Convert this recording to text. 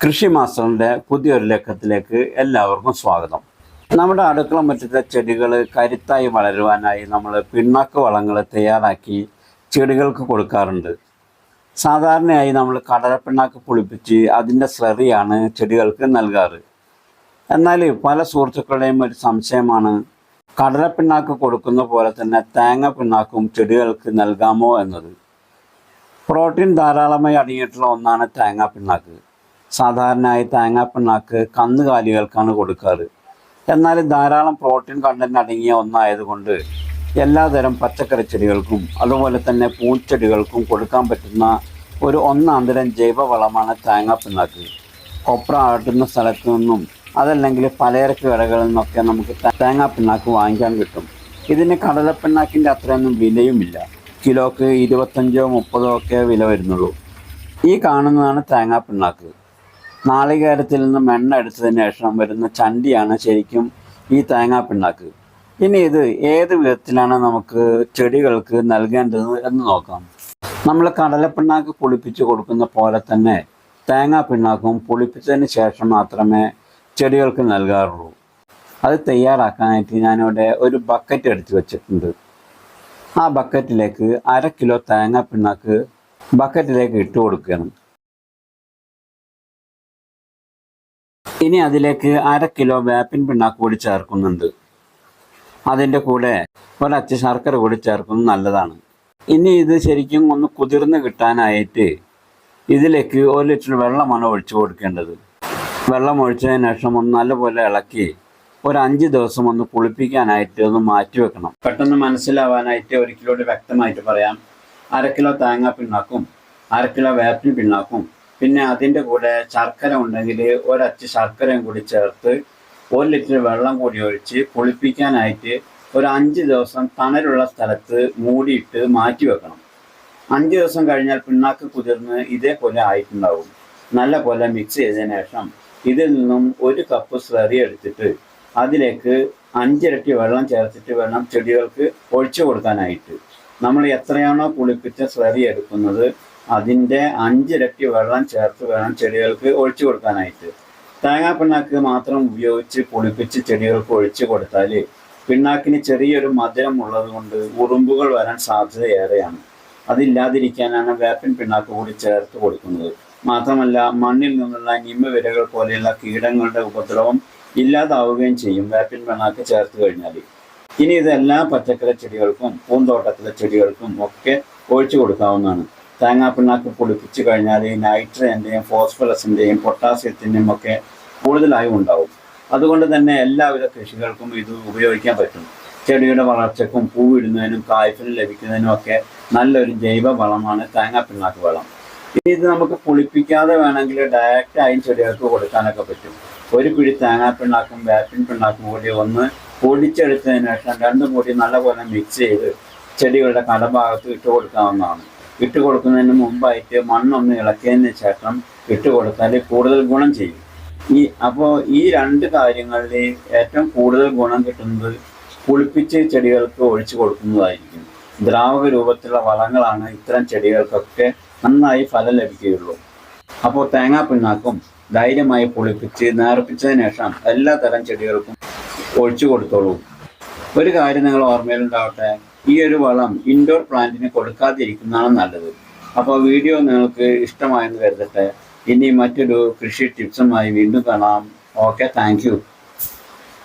കൃഷി മാസ്റ്ററിന്റെ പുതിയൊരു ലക്കത്തിലേക്ക് എല്ലാവർക്കും സ്വാഗതം. നമ്മുടെ അടുക്കള മുറ്റത്തെ ചെടികൾ കരുത്തായി വളരുവാനായി നമ്മൾ പിണ്ണാക്ക് വളങ്ങൾ തയ്യാറാക്കി ചെടികൾക്ക് കൊടുക്കാറുണ്ട്. സാധാരണയായി നമ്മൾ കടലപ്പിണ്ണാക്ക് പുളിപ്പിച്ച് അതിന്റെ സ്ലറിയാണ് ചെടികൾക്ക് നൽകാറ്. എന്നാൽ പല സുഹൃത്തുക്കളുടെയും ഒരു സംശയമാണ് കടലപ്പിണ്ണാക്ക് കൊടുക്കുന്ന പോലെ തന്നെ തേങ്ങ പിണ്ണാക്കും ചെടികൾക്ക് നൽകാമോ എന്നത്. പ്രോട്ടീൻ ധാരാളമായി അടങ്ങിയിട്ടുള്ള ഒന്നാണ് തേങ്ങാ പിണ്ണാക്ക് സാധാരണയായി തേങ്ങാപ്പിണ്ണാക്ക് കന്നുകാലികൾക്കാണ് കൊടുക്കാറ്. എന്നാൽ ധാരാളം പ്രോട്ടീൻ കണ്ടന്റ് അടങ്ങിയ ഒന്നായതുകൊണ്ട് എല്ലാതരം പച്ചക്കറി ചെടികൾക്കും അതുപോലെ തന്നെ പൂച്ചെടികൾക്കും കൊടുക്കാൻ പറ്റുന്ന ഒരു ഒന്നാന്തരം ജൈവവളമാണ് തേങ്ങാപ്പിണ്ണാക്ക്. കൊപ്ര ആട്ടുന്ന സ്ഥലത്തു നിന്നും അതല്ലെങ്കിൽ പലചരക്ക് കടകളിൽ നിന്നൊക്കെ നമുക്ക് തേങ്ങാപ്പിണ്ണാക്ക് വാങ്ങിക്കാൻ കിട്ടും. ഇതിന് കടലപ്പിണ്ണാക്കിന്റെ അത്രയൊന്നും വിലയുമില്ല. കിലോക്ക് ഇരുപത്തഞ്ചോ മുപ്പതോ ഒക്കെ വില വരുന്നുള്ളൂ. ഈ കാണുന്നതാണ് തേങ്ങാ പിണ്ണാക്ക് നാളികേരത്തിൽ നിന്നും എണ്ണ എടുത്തതിന് ശേഷം വരുന്ന ചണ്ടിയാണ് ശരിക്കും ഈ തേങ്ങാ പിണ്ണാക്ക് ഇനി ഇത് ഏത് വിധത്തിലാണ് നമുക്ക് ചെടികൾക്ക് നൽകേണ്ടത് എന്ന് നോക്കാം. നമ്മൾ കടലപ്പിണ്ണാക്ക് പുളിപ്പിച്ച് കൊടുക്കുന്ന പോലെ തന്നെ തേങ്ങാ പിണ്ണാക്കും പുളിപ്പിച്ചതിന് ശേഷം മാത്രമേ ചെടികൾക്ക് നൽകാറുള്ളൂ. അത് തയ്യാറാക്കാനായിട്ട് ഞാനിവിടെ ഒരു ബക്കറ്റ് എടുത്ത് വെച്ചിട്ടുണ്ട്. ആ ബക്കറ്റിലേക്ക് അര കിലോ തേങ്ങാ പിണ്ണാക്ക് ബക്കറ്റിലേക്ക് ഇട്ട് കൊടുക്കണം ഇനി അതിലേക്ക് അര കിലോ വേപ്പിൻ പിണ്ണാക്ക് കൂടി ചേർക്കുന്നുണ്ട്. അതിന്റെ കൂടെ ഒരച്ച ശർക്കര കൂടി ചേർക്കുന്നത് നല്ലതാണ്. ഇനി ഇത് ശരിക്കും ഒന്ന് കുതിർന്ന് കിട്ടാനായിട്ട് ഇതിലേക്ക് ഒരു ലിറ്റർ വെള്ളമാണ് ഒഴിച്ചു കൊടുക്കേണ്ടത്. വെള്ളം ഒഴിച്ചതിന് ശേഷം ഒന്ന് നല്ലപോലെ ഇളക്കി ഒരു അഞ്ച് ദിവസം ഒന്ന് പുളിപ്പിക്കാനായിട്ട് ഒന്ന് മാറ്റി വെക്കണം. പെട്ടെന്ന് മനസ്സിലാവാനായിട്ട് ഒരിക്കലൂടെ വ്യക്തമായിട്ട് പറയാം. അര കിലോ തേങ്ങാ പിണ്ണാക്കും അര കിലോ വേപ്പിൻ പിണ്ണാക്കും പിന്നെ അതിന്റെ കൂടെ ശർക്കര ഉണ്ടെങ്കിൽ ഒരച്ച് ശർക്കരയും കൂടി ചേർത്ത് ഒരു ലിറ്റർ വെള്ളം കൂടി ഒഴിച്ച് പുളിപ്പിക്കാനായിട്ട് ഒരു അഞ്ച് ദിവസം തണലുള്ള സ്ഥലത്ത് മൂടിയിട്ട് മാറ്റി വെക്കണം. അഞ്ച് ദിവസം കഴിഞ്ഞാൽ പിണ്ണാക്ക് കുതിർന്ന് ഇതേപോലെ ആയിട്ടുണ്ടാവും. നല്ല പോലെ മിക്സ് ചെയ്തതിന് ശേഷം ഇതിൽ നിന്നും ഒരു കപ്പ് സ്ലറി എടുത്തിട്ട് അതിലേക്ക് അഞ്ചിരട്ടി വെള്ളം ചേർത്തിട്ട് വേണം ചെടികൾക്ക് ഒഴിച്ചു കൊടുക്കാനായിട്ട്. നമ്മൾ എത്രയാണോ കുളിപ്പിച്ച സ്ലറി എടുക്കുന്നത് അതിന്റെ അഞ്ചിരട്ടി വെള്ളം ചേർത്ത് വേണം ചെടികൾക്ക് ഒഴിച്ചു കൊടുക്കാനായിട്ട്. തേങ്ങാ പിണ്ണാക്ക് മാത്രം ഉപയോഗിച്ച് പുളിപ്പിച്ച് ചെടികൾക്ക് ഒഴിച്ചു കൊടുത്താൽ പിണ്ണാക്കിന് ചെറിയൊരു മധുരം ഉള്ളത് കൊണ്ട് ഉറുമ്പുകൾ വരാൻ സാധ്യത ഏറെയാണ്. അതില്ലാതിരിക്കാനാണ് വേപ്പിൻ പിണ്ണാക്ക് കൂടി ചേർത്ത് കൊടുക്കുന്നത്. മാത്രമല്ല മണ്ണിൽ നിന്നുള്ള നിമ്മവിരകൾ പോലെയുള്ള കീടങ്ങളുടെ ഉപദ്രവം ഇല്ലാതാവുകയും ചെയ്യും വേപ്പിൻ പിണ്ണാക്ക് ചേർത്ത് കഴിഞ്ഞാൽ ഇനി ഇത് എല്ലാ പച്ചക്കറി ചെടികൾക്കും പൂന്തോട്ടത്തിലെ ചെടികൾക്കും ഒക്കെ ഒഴിച്ചു കൊടുക്കാവുന്നതാണ്. തേങ്ങാ പൊടിപ്പിച്ചു കഴിഞ്ഞാൽ നൈട്രജന്റെയും ഫോസ്ഫറസിന്റെയും പൊട്ടാസ്യത്തിന്റെയും ഒക്കെ കൂടുതലായും ഉണ്ടാവും. അതുകൊണ്ട് തന്നെ എല്ലാവിധ കൃഷികൾക്കും ഇത് ഉപയോഗിക്കാൻ പറ്റും. ചെടിയുടെ വളർച്ചക്കും പൂവിടുന്നതിനും കായ്ഫിന് ലഭിക്കുന്നതിനും ഒക്കെ നല്ലൊരു ജൈവ വളമാണ് തേങ്ങാ പിണ്ണാക്ക് വളം. ഇനി ഇത് നമുക്ക് പുളിപ്പിക്കാതെ വേണമെങ്കിൽ ഡയറക്റ്റ് ആയും ചെടികൾക്ക് കൊടുക്കാനൊക്കെ പറ്റും. ഒരു പിടി തേങ്ങാ പിണ്ണാക്കും വേപ്പിൻ പിണ്ണാക്കും കൂടി ഒന്ന് പൊടിച്ചെടുത്തതിന് ശേഷം രണ്ടും കൂടി നല്ലപോലെ മിക്സ് ചെയ്ത് ചെടികളുടെ കടഭാഗത്ത് ഇട്ട് കൊടുക്കാവുന്നതാണ്. ഇട്ട് കൊടുക്കുന്നതിന് മുമ്പായിട്ട് മണ്ണൊന്ന് ഇളക്കിയതിന് ശേഷം ഇട്ട് കൊടുത്താൽ കൂടുതൽ ഗുണം ചെയ്യും. ഈ അപ്പോൾ ഈ രണ്ട് കാര്യങ്ങളിൽ ഏറ്റവും കൂടുതൽ ഗുണം കിട്ടുന്നത് കുളിപ്പിച്ച് ചെടികൾക്ക് ഒഴിച്ചു കൊടുക്കുന്നതായിരിക്കും. ദ്രാവക രൂപത്തിലുള്ള വളങ്ങളാണ് ഇത്തരം ചെടികൾക്കൊക്കെ നന്നായി ഫലം ലഭിക്കുകയുള്ളൂ. അപ്പോൾ തേങ്ങാ പിണ്ണാക്കും ധൈര്യമായി പൊളിപ്പിച്ച് നേർപ്പിച്ചതിന് ശേഷം എല്ലാ തരം ചെടികൾക്കും ഒഴിച്ചു കൊടുത്തോളൂ. ഒരു കാര്യം നിങ്ങൾ ഓർമ്മയിലുണ്ടാവട്ടെ ഈ ഒരു വളം ഇൻഡോർ പ്ലാന്റിന് കൊടുക്കാതിരിക്കുന്നതാണ് നല്ലത്. അപ്പോൾ വീഡിയോ നിങ്ങൾക്ക് ഇഷ്ടമായെന്ന് കരുതട്ടെ. ഇനി മറ്റൊരു കൃഷി ടിപ്സുമായി വീണ്ടും കാണാം. Okay thank